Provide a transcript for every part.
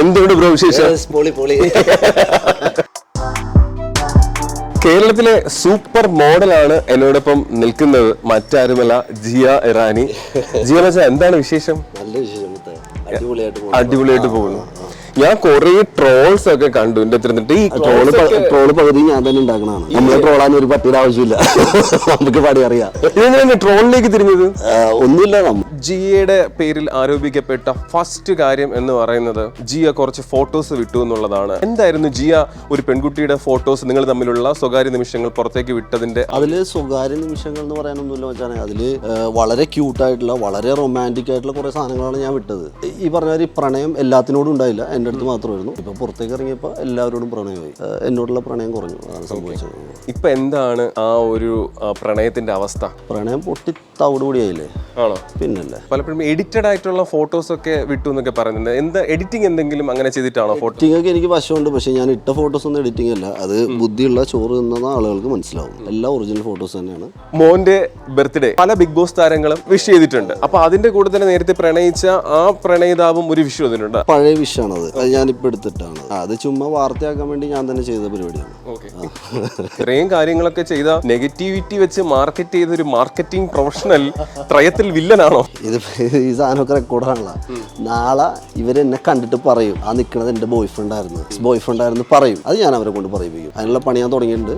എന്തുകൊണ്ട് ബ്രോ വിശേഷം? പൊളി പൊളി. കേരളത്തിലെ സൂപ്പർ മോഡലാണ് എന്നോടൊപ്പം നിൽക്കുന്നത് മറ്റാരുമല്ല ജിയ ഇറാനി. ജിയ എന്താണ് വിശേഷം? നല്ല വിശേഷം. അടിപൊളിയായിട്ട് പോകുന്നു. ഞാൻ കുറെ ട്രോൾസ് ഒക്കെ കണ്ടു എന്റെ അടുത്തിരുന്നിട്ട് ഈ ട്രോൾ ട്രോൾ പകുതി ഞാൻ തന്നെ ഉണ്ടാക്കണതാണ്. നമ്മളെ ട്രോളാൻ ഒരു പട്ടിയുടെ ആവശ്യമില്ല. നമുക്ക് പടി അറിയാം. ട്രോളിലേക്ക് തിരിഞ്ഞത്? ഒന്നുമില്ല നമ്മ ജിയയുടെ പേരിൽ ആരോപിക്കപ്പെട്ട ഫസ്റ്റ് കാര്യം എന്ന് പറയുന്നത് ജിയ കുറച്ച് ഫോട്ടോസ് വിട്ടു എന്നുള്ളതാണ്. എന്തായിരുന്നു ജിയ ഒരു പെൺകുട്ടിയുടെ ഫോട്ടോസ് നിങ്ങൾ തമ്മിലുള്ള സ്വകാര്യ നിമിഷങ്ങൾ പുറത്തേക്ക് വിട്ടതിന്റെ അതിൽ സ്വകാര്യ നിമിഷങ്ങൾ എന്ന് പറയാനൊന്നുമില്ല വെച്ചാൽ അതിൽ വളരെ ക്യൂട്ടായിട്ടുള്ള വളരെ റൊമാന്റിക് ആയിട്ടുള്ള കുറെ സാധനങ്ങളാണ് ഞാൻ വിട്ടത്. ഈ പറഞ്ഞ പ്രണയം എല്ലാത്തിനോടും ഉണ്ടായില്ല. എന്റെ അടുത്ത് മാത്രമായിരുന്നു. ഇപ്പൊ പുറത്തേക്ക് ഇറങ്ങിയപ്പോൾ എല്ലാവരോടും പ്രണയമായി. എന്നോടുള്ള പ്രണയം കുറഞ്ഞു. അതാണ് സംഭവിച്ചത്. ഇപ്പൊ എന്താണ് ആ ഒരു പ്രണയത്തിന്റെ അവസ്ഥ? പ്രണയം പൊട്ടി തവിട് കൂടിയായില്ലേ ആണോ? പിന്നല്ലേ? പലപ്പോഴും എഡിറ്റഡ് ആയിട്ടുള്ള ഫോട്ടോസ് ഒക്കെ വിട്ടു എന്നൊക്കെ പറയുന്നുണ്ട്. എന്താ എഡിറ്റിംഗ് എന്തെങ്കിലും അങ്ങനെ ചെയ്തിട്ടാണോ ഫോട്ടോ എഡിറ്റിംഗ് ഒക്കെ എനിക്ക് വശമുണ്ട്. പക്ഷേ ഞാൻ ഇട്ട ഫോട്ടോസ് ഒന്നും എഡിറ്റിംഗ് അല്ല. അത് ബുദ്ധിയുള്ള ചോറ് തിന്നുന്ന ആളുകൾക്ക് മനസ്സിലാവും. എല്ലാ ഒറിജിനൽ ഫോട്ടോസ് തന്നെയാണ്. മോന്റെ ബർത്ത്ഡേ പല ബിഗ് ബോസ് താരങ്ങളും വിഷ് ചെയ്തിട്ടുണ്ട്. അപ്പൊ അതിന്റെ കൂടെ തന്നെ നേരത്തെ പ്രണയിച്ച ആ പ്രണയിതാവും ഒരു വിഷു അതിനുണ്ട് പഴയ വിഷാണത് അത് ഞാനിപ്പോൾ എടുത്തിട്ടാണ്. അത് ചുമ്മാ വാർത്തയാക്കാൻ വേണ്ടി ഞാൻ തന്നെ ചെയ്ത പരിപാടിയാണ്. ഇത്രയും കാര്യങ്ങളൊക്കെ ചെയ്ത നെഗറ്റിവിറ്റി വെച്ച് മാർക്കറ്റ് ചെയ്ത ഒരു മാർക്കറ്റിംഗ് പ്രൊഫഷണൽ ത്രയത്തിൽ വില്ലനാണോ? ഇത് ഈ സാധനമൊക്കെ റെക്കോർഡാണല്ലോ നാളെ ഇവരെന്നെ കണ്ടിട്ട് പറയും ആ നിൽക്കുന്നത് എന്റെ ബോയ് ഫ്രണ്ട് ആയിരുന്നു. ബോയ് ഫ്രണ്ട് ആയിരുന്നു പറയും. അത് ഞാൻ അവരെ കൊണ്ട് പറയിപ്പിക്കും. അതിനുള്ള പണി ഞാൻ തുടങ്ങിയിട്ടുണ്ട്.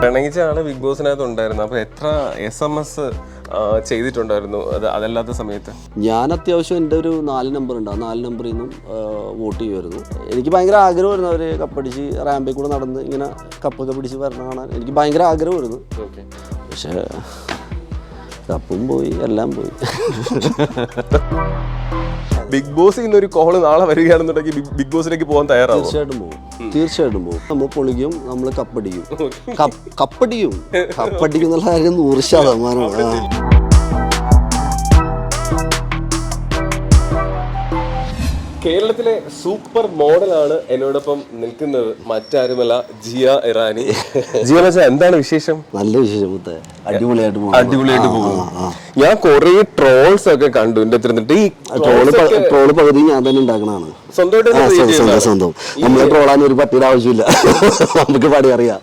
പ്രണയിച്ച ആൾ ബിഗ് ബോസിനകത്ത് ഉണ്ടായിരുന്നു. അപ്പൊ എത്ര എസ് എം എസ് ചെയ്തിട്ടുണ്ടായിരുന്നു. അത് അതല്ലാത്ത സമയത്ത്. ഞാൻ അത്യാവശ്യം എന്റെ ഒരു നാല് നമ്പർ ഉണ്ട്. ആ നാല് നമ്പറിൽ നിന്നും വോട്ട് ചെയ്യുമായിരുന്നു. എനിക്ക് ഭയങ്കര ആഗ്രഹമായിരുന്നു അവർ കപ്പടിച്ച് റാമ്പിൽ കൂടെ നടന്ന് ഇങ്ങനെ കപ്പൊക്കെ പിടിച്ച് വരണം കാണാൻ. എനിക്ക് ഭയങ്കര ആഗ്രഹമായിരുന്നു. പക്ഷേ കപ്പും പോയി എല്ലാം പോയി. ബിഗ് ബോസിൽ നിന്ന് ഒരു കോൾ നാളെ വരികയാണെന്നുണ്ടെങ്കിൽ ബിഗ്- ബോസിലേക്ക് പോകാൻ തയ്യാറാവും? തീർച്ചയായിട്ടും പോകും തീർച്ചയായിട്ടും പോകും നമ്മൾ പൊളിക്കും നമ്മൾ കപ്പടിക്കും കപ്പടിക്കും കപ്പടിക്കും എന്നുള്ള കാര്യം നൂറ് ശതമാനമാണ് കേരളത്തിലെ സൂപ്പർ മോഡലാണ് എന്നോടൊപ്പം നിൽക്കുന്നത് മറ്റാരുമല്ല ജിയ ഇറാനി. ജിയ വെച്ചാൽ എന്താണ് വിശേഷം? നല്ല വിശേഷം അടിപൊളിയായിട്ട് പോകും അടിപൊളിയായിട്ട് പോകുന്നു. ഞാൻ കുറെ ട്രോൾസ് ഒക്കെ കണ്ടു എന്റെ ഈ ട്രോൾ ട്രോൾ പകുതി ഞാൻ തന്നെ ഉണ്ടാക്കണതാണ്. സ്വന്തം നമ്മളെ ട്രോളാൻ ഒരു പട്ടിയുടെ ആവശ്യമില്ല. നമുക്ക് പടി അറിയാം.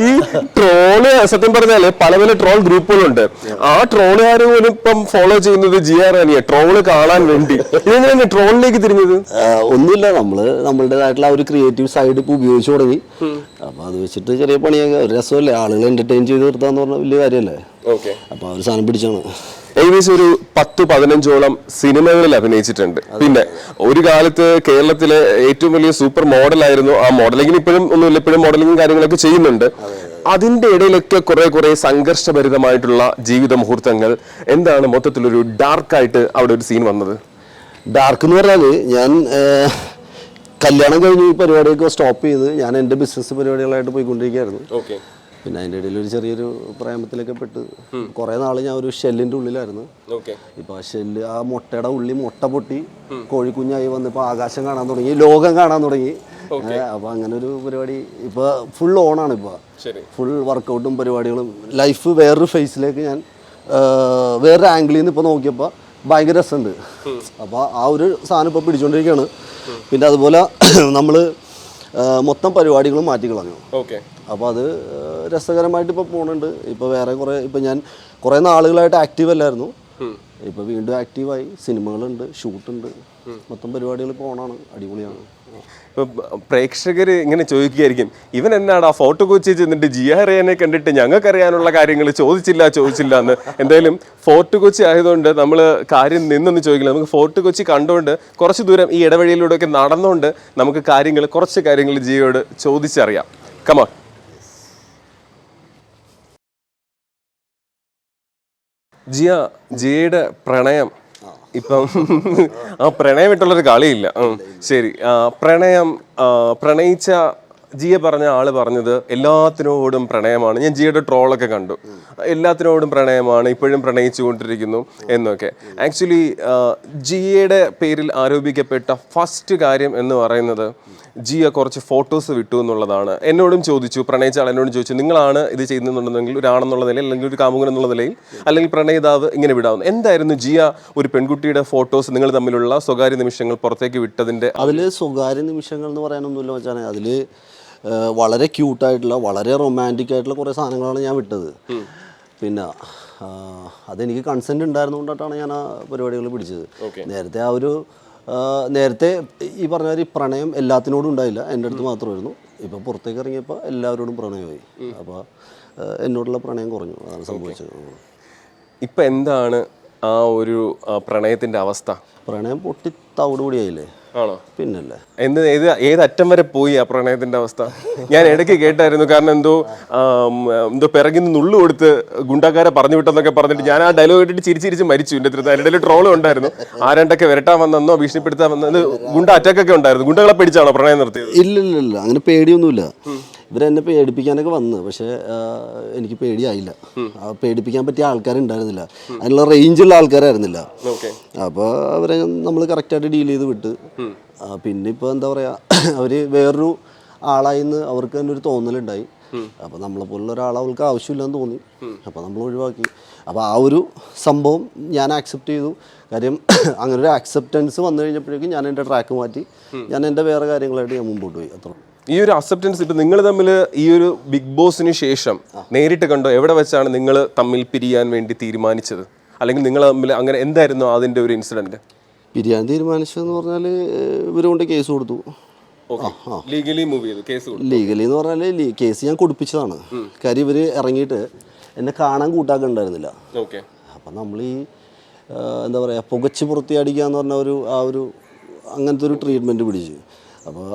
ഈ ട്രോൾ സത്യം പറഞ്ഞാൽ പല പല ട്രോൾ ഗ്രൂപ്പുകളുണ്ട്. ആ. ട്രോളുകാർ പോലും ഇപ്പം ഫോളോ ചെയ്യുന്നത് ജി ആർ റാനിയെ ട്രോൾ കാണാൻ വേണ്ടി. ഇതെങ്ങനെയാണ് ട്രോളിലേക്ക് തിരിഞ്ഞത്? ഒന്നുമില്ല. നമ്മൾ നമ്മളുടേതായിട്ടുള്ള ആ ഒരു ക്രിയേറ്റീവ് സൈഡ് ഇപ്പൊ ഉപയോഗിച്ചു തുടങ്ങി. അപ്പൊ അത് വെച്ചിട്ട് ചെറിയ പണിയൊക്കെ. ഒരു രസമല്ലേ? ആളുകൾ എന്റർടൈൻ ചെയ്ത് നിർത്താന്ന് പറഞ്ഞാൽ വലിയ കാര്യമല്ലേ അപ്പൊ ആ ഒരു സാധനം പിടിച്ചാണ്. ഏകദേശം ഒരു പത്ത് പതിനഞ്ചോളം സിനിമകളിൽ അഭിനയിച്ചിട്ടുണ്ട്. പിന്നെ ഒരു കാലത്ത് കേരളത്തിലെ ഏറ്റവും വലിയ സൂപ്പർ മോഡൽ ആയിരുന്നു ആ മോഡലിങ്ങിന് ഇപ്പോഴും ഒന്നുമില്ല ഇപ്പോഴും മോഡലിംഗും കാര്യങ്ങളൊക്കെ ചെയ്യുന്നുണ്ട്. അതിന്റെ ഇടയിലൊക്കെ കുറെ കുറെ സംഘർഷഭരിതമായിട്ടുള്ള ജീവിത മുഹൂർത്തങ്ങൾ എന്താണ് മൊത്തത്തിലൊരു ഡാർക്കായിട്ട് അവിടെ ഒരു സീൻ വന്നത്? ഡാർക്ക് എന്ന് പറഞ്ഞാൽ ഞാൻ കല്യാണം കഴിഞ്ഞ് ഈ പരിപാടിയൊക്കെ സ്റ്റോപ്പ് ചെയ്ത് ഞാൻ എന്റെ ബിസിനസ് പരിപാടികളായിട്ട് പോയിക്കൊണ്ടിരിക്കുകയായിരുന്നു. ഓക്കെ. പിന്നെ അതിന്റെ ഇടയിൽ ഒരു ചെറിയൊരു പ്രേമത്തിലൊക്കെ പെട്ട് കുറേ നാൾ ഞാൻ ഒരു ഷെല്ലിന്റെ ഉള്ളിലായിരുന്നു. ഇപ്പൊ ആ ഷെല്ല് ആ മുട്ടയുടെ ഉള്ളി മുട്ട പൊട്ടി കോഴിക്കുഞ്ഞായി വന്നിപ്പോ ആകാശം കാണാൻ തുടങ്ങി ലോകം കാണാൻ തുടങ്ങി. അപ്പൊ അങ്ങനെ ഒരു പരിപാടി ഇപ്പൊ ഫുൾ ഓണാണ് ഇപ്പൊ ഫുൾ വർക്കൗട്ടും പരിപാടികളും. ലൈഫ് വേറൊരു ഫേസിലേക്ക് ഞാൻ വേറൊരു ആംഗിളിൽ നിന്ന് ഇപ്പോൾ നോക്കിയപ്പോൾ ഭയങ്കര രസമുണ്ട്. അപ്പോൾ ആ ഒരു സാധനം ഇപ്പോൾ പിടിച്ചുകൊണ്ടിരിക്കുകയാണ്. പിന്നെ അതുപോലെ നമ്മൾ മൊത്തം പരിപാടികളും മാറ്റി കളഞ്ഞു. ഓക്കെ. അപ്പോൾ അത് രസകരമായിട്ട് ഇപ്പോൾ പോകുന്നുണ്ട് ഇപ്പോൾ വേറെ കുറേ ഇപ്പോൾ ഞാൻ കുറേ നാളുകളായിട്ട് ആക്റ്റീവ് അല്ലായിരുന്നു. ഇപ്പോൾ വീണ്ടും ആക്റ്റീവായി സിനിമകളുണ്ട് ഷൂട്ടുണ്ട്. മൊത്തം പരിപാടികൾ ഓണാണ് അടിപൊളിയാണ്. പ്രേക്ഷകർ ഇങ്ങനെ ചോദിക്കുകയായിരിക്കും ഇവൻ എന്നാടാ ഫോട്ടോ കൊച്ചി ചെന്നിട്ട് ജി ആർ എനെ കണ്ടിട്ട് ഞങ്ങൾക്കറിയാനുള്ള കാര്യങ്ങൾ ചോദിച്ചില്ല ചോദിച്ചില്ല എന്ന്? എന്തായാലും ഫോർട്ട് കൊച്ചി ആയതുകൊണ്ട് നമ്മൾ കാര്യം നിന്നൊന്ന് ചോദിക്കില്ല. നമുക്ക് ഫോർട്ട് കൊച്ചി കണ്ടുകൊണ്ട് കുറച്ച് ദൂരം ഈ ഇടവഴിയിലൂടെയൊക്കെ നടന്നുകൊണ്ട് നമുക്ക് കാര്യങ്ങൾ കുറച്ച് കാര്യങ്ങൾ ജിയോട് ചോദിച്ചറിയാം. കമോൺ ജിയ ജിയയുടെ പ്രണയം. ഇപ്പം ആ പ്രണയം വിട്ടുള്ളൊരു കളിയില്ല. ശരി. പ്രണയം പ്രണയിച്ച ജിയ പറഞ്ഞ ആൾ പറഞ്ഞത് എല്ലാത്തിനോടും പ്രണയമാണ്. ഞാൻ ജിയുടെ ട്രോളൊക്കെ കണ്ടു. എല്ലാത്തിനോടും പ്രണയമാണ്. ഇപ്പോഴും പ്രണയിച്ചുകൊണ്ടിരിക്കുന്നു എന്നൊക്കെ. ആക്ച്വലി ജിയയുടെ പേരിൽ ആരോപിക്കപ്പെട്ട ഫസ്റ്റ് കാര്യം എന്ന് പറയുന്നത് ജിയ കുറച്ച് ഫോട്ടോസ് വിട്ടു എന്നുള്ളതാണ്. എന്നോടും ചോദിച്ചു പ്രണയിച്ച ആൾ എന്നോടും ചോദിച്ചു നിങ്ങളാണ് ഇത് ചെയ്യുന്നുണ്ടെന്നെങ്കിൽ ഒരാണെന്നുള്ള നിലയിൽ അല്ലെങ്കിൽ ഒരു കാമുകൻ എന്നുള്ള നിലയിൽ അല്ലെങ്കിൽ പ്രണയിതാവ് ഇങ്ങനെ വിടാവുന്നു എന്തായിരുന്നു ജിയ ഒരു പെൺകുട്ടിയുടെ ഫോട്ടോസ് നിങ്ങൾ തമ്മിലുള്ള സ്വകാര്യ നിമിഷങ്ങൾ പുറത്തേക്ക് വിട്ടതിന്റെ അതിൽ സ്വകാര്യ നിമിഷങ്ങൾ എന്ന് പറയാനൊന്നുമില്ല വെച്ചാൽ അതിൽ വളരെ ക്യൂട്ടായിട്ടുള്ള വളരെ റൊമാന്റിക് ആയിട്ടുള്ള കുറേ സാധനങ്ങളാണ് ഞാൻ വിട്ടത്. പിന്നെ അതെനിക്ക് കൺസെന്റ് ഉണ്ടായിരുന്നുകൊണ്ടാണ് ഞാൻ ആ പരിപാടികൾ പിടിച്ചത്. നേരത്തെ ആ ഒരു നേരത്തെ ഈ പറഞ്ഞ മാതിരി പ്രണയം എല്ലാത്തിനോടും ഉണ്ടായില്ല. എന്റെ അടുത്ത് മാത്രമായിരുന്നു. ഇപ്പോൾ പുറത്തേക്ക് ഇറങ്ങിയപ്പോൾ എല്ലാവരോടും പ്രണയമായി. അപ്പോൾ എന്നോടുള്ള പ്രണയം കുറഞ്ഞു. അതാണ് സംഭവിച്ചത്. ഇപ്പം എന്താണ് ആ ഒരു പ്രണയത്തിന്റെ അവസ്ഥ? പ്രണയം പൊട്ടി തവിട് പൊടിയായില്ലേ? ആണോ? പിന്നല്ലേ. എന്ത് ഏത് ഏത് അറ്റം വരെ പോയി ആ പ്രണയത്തിന്റെ അവസ്ഥ? ഞാൻ ഇടയ്ക്ക് കേട്ടായിരുന്നു കാരണം എന്തോ എന്തോ പിറകിൽ നിന്ന് നുള്ളു കൊടുത്ത് ഗുണ്ടാക്കാരെ പറഞ്ഞു വിട്ടെന്നൊക്കെ പറഞ്ഞിട്ട് ഞാൻ ആ ഡയലോഗ് കേട്ടിട്ട് ചിരിച്ചിരിച്ച് മരിച്ചു എന്റെ അടുത്ത്. അതിന്റെ ഇടയിൽ ട്രോളും ഉണ്ടായിരുന്നു. ആരണ്ടൊക്കെ വരട്ടാൻ വന്നെന്നോ ഭീഷണിപ്പെടുത്താൻ വന്നത് ഗുണ്ട അറ്റാക്കൊക്കെ ഉണ്ടായിരുന്നു. ഗുണ്ടകളെ പേടിച്ചാണോ പ്രണയം നിർത്തിയത്? ഇല്ല ഇല്ല ഇല്ല അങ്ങനെ പേടിയൊന്നുമില്ല. ഇവരെന്നെ പേടിപ്പിക്കാനൊക്കെ വന്ന്. പക്ഷേ എനിക്ക് പേടിയായില്ല. പേടിപ്പിക്കാൻ പറ്റിയ ആൾക്കാരുണ്ടായിരുന്നില്ല. അതിനുള്ള റേഞ്ചുള്ള ആൾക്കാരായിരുന്നില്ല. അപ്പോൾ അവരെ നമ്മൾ കറക്റ്റായിട്ട് ഡീൽ ചെയ്ത് വിട്ട്. പിന്നെ ഇപ്പോൾ എന്താ പറയുക അവർ വേറൊരു ആളായിന്ന് അവർക്ക് തന്നെ ഒരു തോന്നലുണ്ടായി. അപ്പോൾ നമ്മളെ പോലുള്ള ഒരാൾ അവൾക്ക് ആവശ്യമില്ലെന്ന് തോന്നി. അപ്പോൾ നമ്മൾ ഒഴിവാക്കി. അപ്പോൾ ആ ഒരു സംഭവം ഞാൻ ആക്സെപ്റ്റ് ചെയ്തു. കാര്യം അങ്ങനെ ഒരു ആക്സെപ്റ്റൻസ് വന്നു കഴിഞ്ഞപ്പോഴേക്കും ഞാൻ എന്റെ ട്രാക്ക് മാറ്റി. ഞാൻ എന്റെ വേറെ കാര്യങ്ങളായിട്ട് ഞാൻ മുമ്പോട്ട് പോയി. അത്ര ഈ ഒരു അക്സെപ്റ്റൻസ് ഇപ്പൊ നിങ്ങൾ തമ്മിൽ ഈ ഒരു ബിഗ് ബോസിന് ശേഷം നേരിട്ട് കണ്ടോ? എവിടെ വെച്ചാണ് നിങ്ങൾ തമ്മിൽ പിരിയാൻ വേണ്ടി തീരുമാനിച്ചത്? അല്ലെങ്കിൽ നിങ്ങൾ തമ്മിൽ അങ്ങനെ എന്തായിരുന്നു അതിന്റെ ഒരു ഇൻസിഡന്റ് പിരിയാൻ തീരുമാനിച്ചതെന്ന് പറഞ്ഞാൽ ഇവരുകൊണ്ട് കേസ് കൊടുത്തു. ലീഗലി മൂവ് ചെയ്തു കേസ് ലീഗലി എന്ന് പറഞ്ഞാൽ കേസ് ഞാൻ കൊടുപ്പിച്ചതാണ്. കാര്യം ഇവർ ഇറങ്ങിയിട്ട് എന്നെ കാണാൻ കൂട്ടാക്കുന്നുണ്ടായിരുന്നില്ല ഓക്കെ അപ്പം നമ്മൾ ഈ എന്താ പറയുക പുകച്ച് പുറത്തിയടിക്കുക എന്ന് പറഞ്ഞ ഒരു ആ ഒരു അങ്ങനത്തെ ഒരു ട്രീറ്റ്മെന്റ് പിടിച്ചു. അപ്പോൾ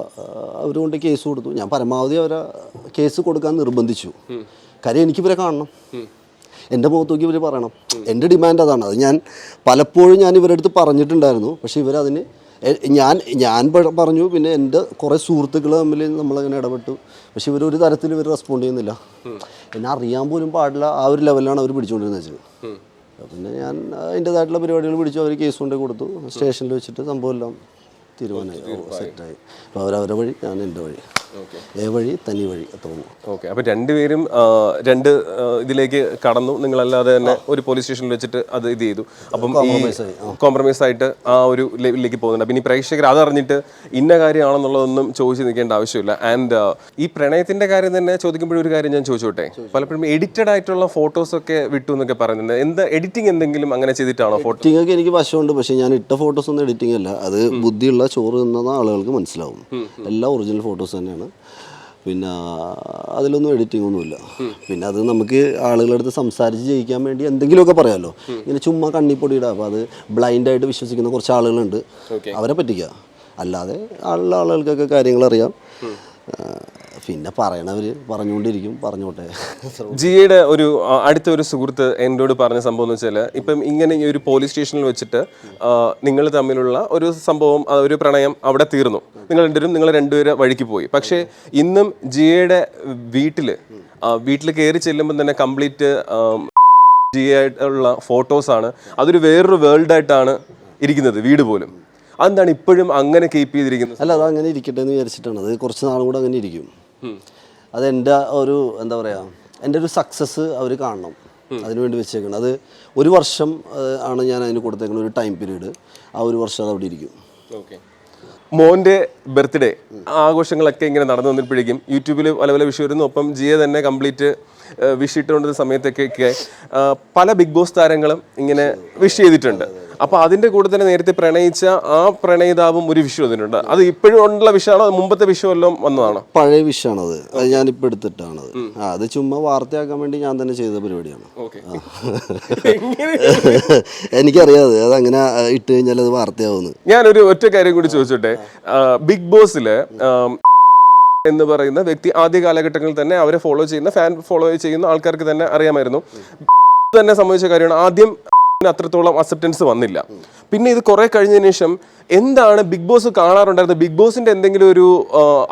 അവർ കൊണ്ട് കേസ് കൊടുത്തു. ഞാൻ പരമാവധി അവരെ കേസ് കൊടുക്കാൻ നിർബന്ധിച്ചു. കാര്യം എനിക്കിവരെ കാണണം. എന്റെ മുഖത്ത് നോക്കി ഇവർ പറയണം. എന്റെ ഡിമാൻഡ് അതാണ്. അത് ഞാൻ പലപ്പോഴും ഞാൻ ഇവരുടെ അടുത്ത് പറഞ്ഞിട്ടുണ്ടായിരുന്നു. പക്ഷേ ഇവരതിന് ഞാൻ ഞാൻ പറഞ്ഞു. പിന്നെ എന്റെ കുറേ സുഹൃത്തുക്കൾ തമ്മിൽ നമ്മളങ്ങനെ ഇടപെട്ടു. പക്ഷെ ഇവർ ഒരു തരത്തിൽ ഇവർ റെസ്പോണ്ട് ചെയ്യുന്നില്ല. എന്നെ അറിയാൻ പോലും പാടില്ല. ആ ഒരു ലെവലിലാണ് അവർ പിടിച്ചുകൊണ്ടിരുന്നത് വെച്ചത്. പിന്നെ ഞാൻ അതിന്റെതായിട്ടുള്ള പരിപാടികൾ പിടിച്ചു. അവർ കേസ് കൊണ്ട് കൊടുത്തു. സ്റ്റേഷനിൽ വെച്ചിട്ട് സംഭവം എല്ലാം തീരുമാനമായി സെറ്റായി അപ്പോൾ അവരവരെ വഴി ഞാൻ എന്റെ വഴി. ഏ വഴി തനി വഴി തോന്നുന്നു. ഓക്കെ അപ്പോൾ രണ്ടുപേരും രണ്ട് ഇതിലേക്ക് കടന്നു. നിങ്ങളല്ലാതെ തന്നെ ഒരു പോലീസ് സ്റ്റേഷനിൽ വെച്ചിട്ട് അത് ഇത് ചെയ്തു. അപ്പം കോംപ്രമൈസ് ആയിട്ട് ആ ഒരു ലെവലിലേക്ക് പോകുന്നുണ്ട്. അപ്പം ഇനി പ്രേക്ഷകർ അതറിഞ്ഞിട്ട് ഇന്ന കാര്യമാണെന്നുള്ളതൊന്നും ചോദിച്ചു നിൽക്കേണ്ട ആവശ്യമില്ല. ആൻഡ് ഈ പ്രണയത്തിന്റെ കാര്യം തന്നെ ചോദിക്കുമ്പോഴൊരു ഒരു കാര്യം ഞാൻ ചോദിച്ചോട്ടെ? പലപ്പോഴും എഡിറ്റഡ് ആയിട്ടുള്ള ഫോട്ടോസൊക്കെ വിട്ടു എന്നൊക്കെ പറയുന്നുണ്ട്. എന്ത് എഡിറ്റിംഗ് എന്തെങ്കിലും അങ്ങനെ ചെയ്തിട്ടാണോ ഫോട്ടോ എഡിറ്റിംഗ് ഒക്കെ എനിക്ക് വശമുണ്ട്. പക്ഷേ ഞാൻ ഇട്ട ഫോട്ടോസ് ഒന്നും എഡിറ്റിംഗ് അല്ല. അത് ബുദ്ധിയുള്ള ചോറ് തിന്നുന്ന ആളുകൾക്ക് മനസ്സിലാവും എല്ലാ ഒറിജിനൽ ഫോട്ടോസ് തന്നെയാണ്. പിന്നെ അതിലൊന്നും എഡിറ്റിംഗ് ഒന്നുമില്ല. പിന്നെ അത് നമുക്ക് ആളുകളുടെ അടുത്ത് സംസാരിച്ച് ജയിക്കാൻ വേണ്ടി എന്തെങ്കിലുമൊക്കെ പറയാമല്ലോ ഇങ്ങനെ ചുമ്മാ കണ്ണിപ്പൊടിയിടുക അപ്പോൾ അത് ബ്ലൈൻഡായിട്ട് വിശ്വസിക്കുന്ന കുറച്ച് ആളുകളുണ്ട്. അവരെ പറ്റിക്കുക അല്ലാതെ ആളുള്ള ആളുകൾക്കൊക്കെ കാര്യങ്ങൾ അറിയാം പിന്നെ പറയണവർ പറഞ്ഞുകൊണ്ടിരിക്കും പറഞ്ഞോട്ടെ. ജിയുടെ ഒരു അടുത്ത ഒരു സുഹൃത്ത് എന്നോട് പറഞ്ഞ സംഭവം എന്ന് വെച്ചാൽ ഇപ്പം ഇങ്ങനെ ഈ ഒരു പോലീസ് സ്റ്റേഷനിൽ വെച്ചിട്ട് നിങ്ങൾ തമ്മിലുള്ള ഒരു സംഭവം ഒരു പ്രണയം അവിടെ തീർന്നു. നിങ്ങൾ രണ്ടുപേരും നിങ്ങൾ രണ്ടുപേരും വഴിക്ക് പോയി. പക്ഷേ ഇന്നും ജിയുടെ വീട്ടിൽ വീട്ടിൽ കയറി ചെല്ലുമ്പോൾ തന്നെ കംപ്ലീറ്റ് ജിയായിട്ടുള്ള ഫോട്ടോസാണ് അതൊരു വേറൊരു വേൾഡായിട്ടാണ് ഇരിക്കുന്നത് വീട് പോലും. അതെന്താണ് ഇപ്പോഴും അങ്ങനെ കീപ്പ് ചെയ്തിരിക്കുന്നത്? അല്ല അത് അങ്ങനെ ഇരിക്കട്ടെ എന്ന് വിചാരിച്ചിട്ടാണ്. അത് കുറച്ച് നാളും കൂടെ അങ്ങനെ ഇരിക്കും. അത് എന്റെ ഒരു എന്താ പറയുക എന്റെ ഒരു സക്സസ് അവർ കാണണം. അതിനുവേണ്ടി വെച്ചേക്കണം. അത് ഒരു വർഷം ആണ് ഞാൻ അതിന് കൊടുത്തേക്കുന്ന ഒരു ടൈം പീരീഡ് ആ ഒരു വർഷം അത് അവിടെ ഇരിക്കും. ഓക്കെ. മോന്റെ ബർത്ത്ഡേ ആഘോഷങ്ങളൊക്കെ ഇങ്ങനെ നടന്നു വന്നപ്പോഴേക്കും യൂട്യൂബിൽ പല പല വിഷയം വരുന്നു. ഒപ്പം ജിയെ തന്നെ കംപ്ലീറ്റ് വിഷ് ഇട്ടുകൊണ്ടിരുന്ന സമയത്തൊക്കെ പല ബിഗ് ബോസ് താരങ്ങളും ഇങ്ങനെ വിഷ് ചെയ്തിട്ടുണ്ട്. അപ്പൊ അതിന്റെ കൂടെ തന്നെ നേരത്തെ പ്രണയിച്ച ആ പ്രണയിതാവും ഒരു വിഷു അതിനുണ്ട്. അത് ഇപ്പോഴും ഉള്ള വിഷയമാണോ മുമ്പത്തെ വിഷു എല്ലാം വന്നതാണോ? പഴയ വിഷയാണത് അത് ഞാൻ എടുത്തിട്ടാണത്. എടുത്തിട്ടാണ് അത് ചുമ്മാ വാർത്തയാക്കാൻ വേണ്ടി ഞാൻ തന്നെ ചെയ്ത പരിപാടിയാണ്. എനിക്കറിയാതെ അത് അങ്ങനെ ഇട്ട് കഴിഞ്ഞാൽ അത് വാർത്തയാവുന്നു. ഞാനൊരു ഒറ്റ കാര്യം കൂടി ചോദിച്ചോട്ടെ? ബിഗ് ബോസിൽ എന്ന് പറയുന്ന വ്യക്തി ആദ്യ കാലഘട്ടങ്ങളിൽ തന്നെ അവരെ ഫോളോ ചെയ്യുന്ന ഫാൻ ഫോളോ ചെയ്യുന്ന ആൾക്കാർക്ക് തന്നെ അറിയാമായിരുന്നു. തന്നെ സംഭവിച്ച കാര്യമാണ് ആദ്യം അത്രത്തോളം അക്സെപ്റ്റൻസ് വന്നില്ല. പിന്നെ ഇത് കുറെ കഴിഞ്ഞതിന് ശേഷം എന്താണ് ബിഗ് ബോസ് കാണാറുണ്ടായിരുന്നത്? ബിഗ് ബോസിന്റെ എന്തെങ്കിലും ഒരു